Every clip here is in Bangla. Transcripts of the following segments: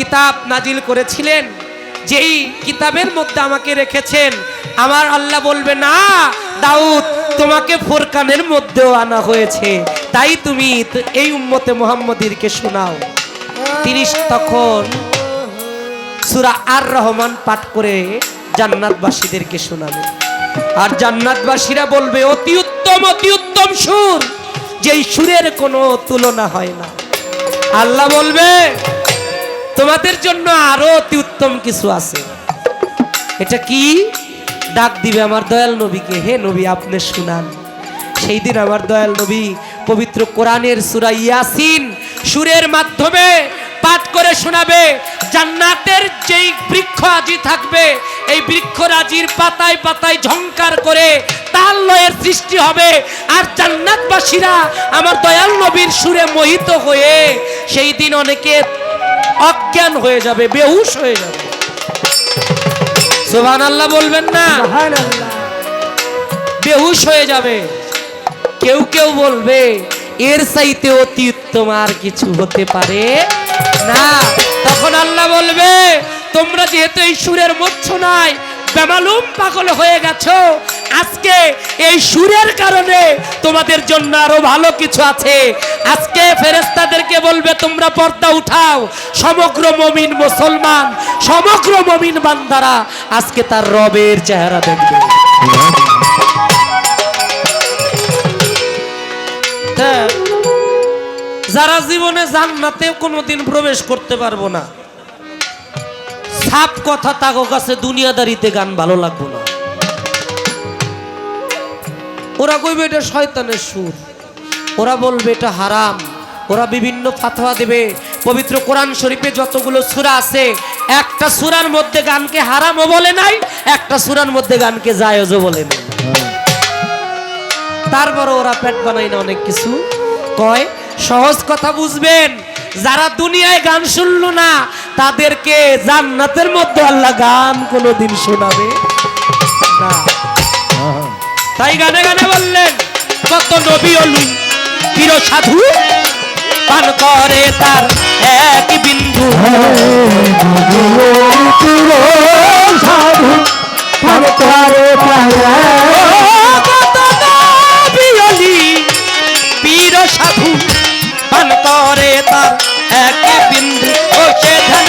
কিতাব নাজিল করেছিলেন, যেই কিতাবের মধ্যে আমাকে রেখেছেন, আমার আল্লাহ বলবে, না, দাউদ, তোমাকে ফোরকানের মধ্যেও আনা হয়েছে, তাই তুমি এই উম্মতে মোহাম্মদীরকে শোনাও। তিনি তখন সুরা আর রহমান পাঠ করে জান্নাতবাসীদেরকে শোনাবে। আর জান্নাতবাসীরা বলবে, অতি উত্তম অতি উত্তম সুর, যেই সুরের কোনো তুলনা হয় না। আল্লাহ বলবে তোমাদের জন্য আরও অতি উত্তম কিছু আছে। এটা কি? ডাক দিবে আমার দয়াল নবীকে, হে নবী, আপনি শুনান। সেই দিন আমার দয়াল নবী পবিত্র কোরআনের সুরা ইয়াসিন সুরের মাধ্যমে পাঠ করে শোনাবে। জান্নাতের যেই বৃক্ষ আজি থাকবে, এই বৃক্ষ রাজির পাতায় পাতায় ঝংকার করে তার লয়ের সৃষ্টি হবে। আর জান্নাতবাসীরা আমার দয়াল নবীর সুরে মোহিত হয়ে সেই দিন অনেকে অজ্ঞান হয়ে যাবে বেহুশ হয়ে যাবে। সোভান আল্লাহ বলবেন না? বেহুশ হয়ে যাবে। কেউ কেউ বলবে এর চাইতে অতি উত্তম আর কিছু হতে পারে না। তখন আল্লাহ বলবে তোমরা যেহেতু এই সুরের মধ্য নাই বেমালুম পাগল হয়ে গেছো আজকে এই সুরের কারণে তোমাদের জন্য আরও ভালো কিছু আছে। আজকে ফেরেস্তাদেরকে বলবে, তোমরা পর্দা উঠাও। সমগ্র মমিন মুসলমান, সমগ্র মমিন বান্দারা আজকে তার রবের চেহারা দেখবে। যারা জীবনে জান্নাতে কোনোদিন প্রবেশ করতে পারব না সাপ কথা তাগো কাছে দুনিয়াদারিতে গান ভালো লাগবো না। ওরা কইবে এটা শয়তানের সুর। ওরা বলবে এটা হারাম। ওরা বিভিন্ন ফাতোয়া দেবে। পবিত্র কোরআন শরীফে যতগুলো সূরা আছে, একটা সুরার মধ্যে গানকে হারামও বলে নাই, একটা সুরার মধ্যে গানকে জায়েজও বলে নাই। তারপর ওরা পেট বানাই না অনেক কিছু। কয়, সহজ কথা বুঝবেন, যারা দুনিয়ায় গান শুনলো না, তাদেরকে জান্নাতের মধ্যে আল্লাহ গান কোনোদিন শোনাবে না। তাই গানে গানে বললেন কত নবী অলু পীর সাধু পান করে তার এক বিন্দু। সাধু পান করে তার এক বিন্দু। ও সে ধ্যান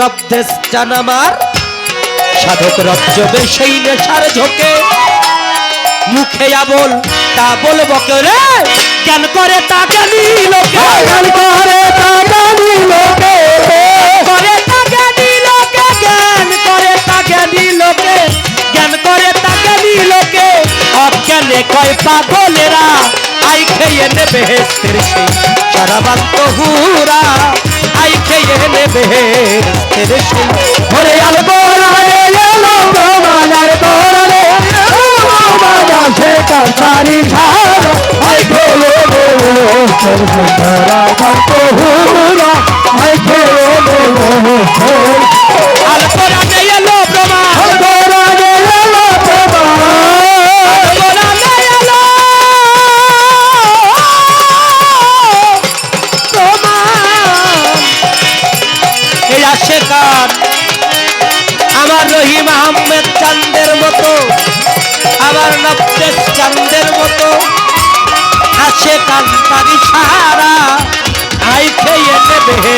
আমার সাধক রজ্জবে সেই নেশার ঝোঁকে। মুখে আবল তা বলব কে রে? জ্ঞান করে তা জ্ঞানী লোকে। জ্ঞান করে তা জ্ঞানী লোকে। করে তা জ্ঞানী লোকে। জ্ঞান করে তা জ্ঞানী লোকে। জ্ঞান করে তা জ্ঞানী লোকে। অজ্ঞানে কয় পাগলেরা আই খেয়ে নেবে হেস্তের সেই। সারাবান্ত হুরা, আই খেয়ে নেবে হেস্তের সেই। ভরে আলো রে এলো প্রমাণার তোরে কারি ঝাড়, আই খেলো সর্বদারা হুরা, আই খেলো এই আমার রহিম আহমেদ চান্দের মতো আবার নবদেশ চান্দের মতো। আসে কান্তারি সারা আই খেয়ে নেবে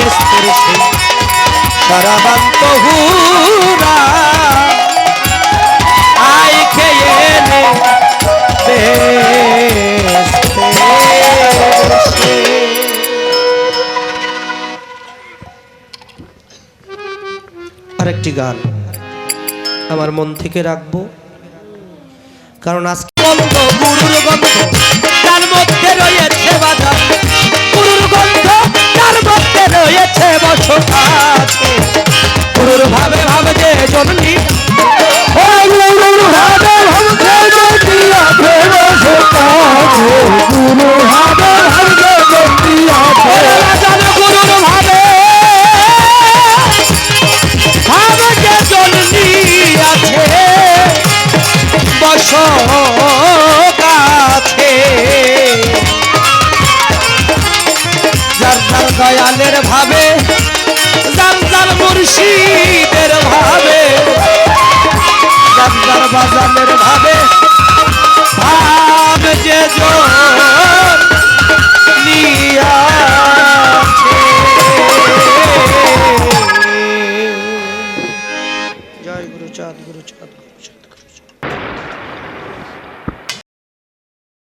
সারা বান্ত হুরা। গান। আমার মন থেকে রাখব। কারণ আজকে ভাবে ভাবে যে কাছে। যার দয়ালের ভাবে, যার যার মুর্শিদের ভাবে, যার যার বাজানের ভাবে, ভাব যে জোর